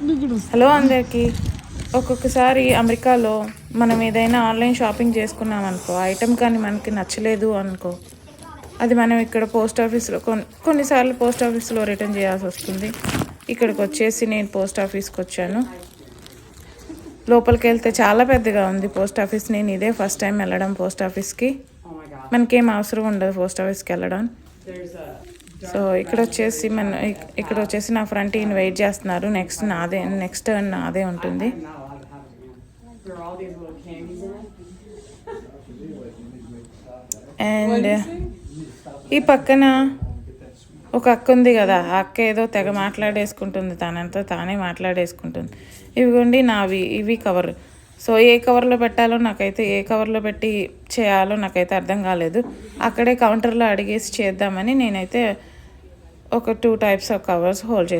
Hello అందరికీ. ఒక్కొక్కసారి అమెరికాలో మనం ఏదైనా ఆన్లైన్ షాపింగ్ చేసుకున్నాం అనుకో ఐటెం కానీ మనకి నచ్చలేదు అనుకో అది మనం ఇక్కడ పోస్ట్ ఆఫీస్లో కొన్ని కొన్నిసార్లు పోస్ట్ ఆఫీస్లో రిటర్న్ చేయాల్సి వస్తుంది. ఇక్కడికి వచ్చేసి నేను పోస్ట్ ఆఫీస్కి వచ్చాను. లోపలికి వెళ్తే చాలా పెద్దగా ఉంది పోస్ట్ ఆఫీస్. నేను ఇదే ఫస్ట్ టైం వెళ్ళడం పోస్ట్ ఆఫీస్కి. మనకేం అవసరం ఉండదు పోస్ట్ ఆఫీస్కి వెళ్ళడం. సో ఇక్కడ వచ్చేసి మన ఇక్కడ వచ్చేసి నా ఫ్రంట్ ఈయన వెయిట్ చేస్తున్నారు. నెక్స్ట్ నాదే నెక్స్ట్ టర్న్ నాదే ఉంటుంది. అండ్ ఈ పక్కన ఒక అక్క ఉంది కదా ఆ అక్క ఏదో తెగ మాట్లాడేసుకుంటుంది. తనంతా తానే మాట్లాడేసుకుంటుంది. ఇవిగోండి నావి ఇవి కవర్ సో ఏ కవర్లో పెట్టాలో నాకైతే ఏ కవర్లో పెట్టి చేయాలో నాకైతే అర్థం కాలేదు. అక్కడే కౌంటర్లో అడిగేసి చేద్దామని నేనైతే ఒక two types of covers hold చేస్తాను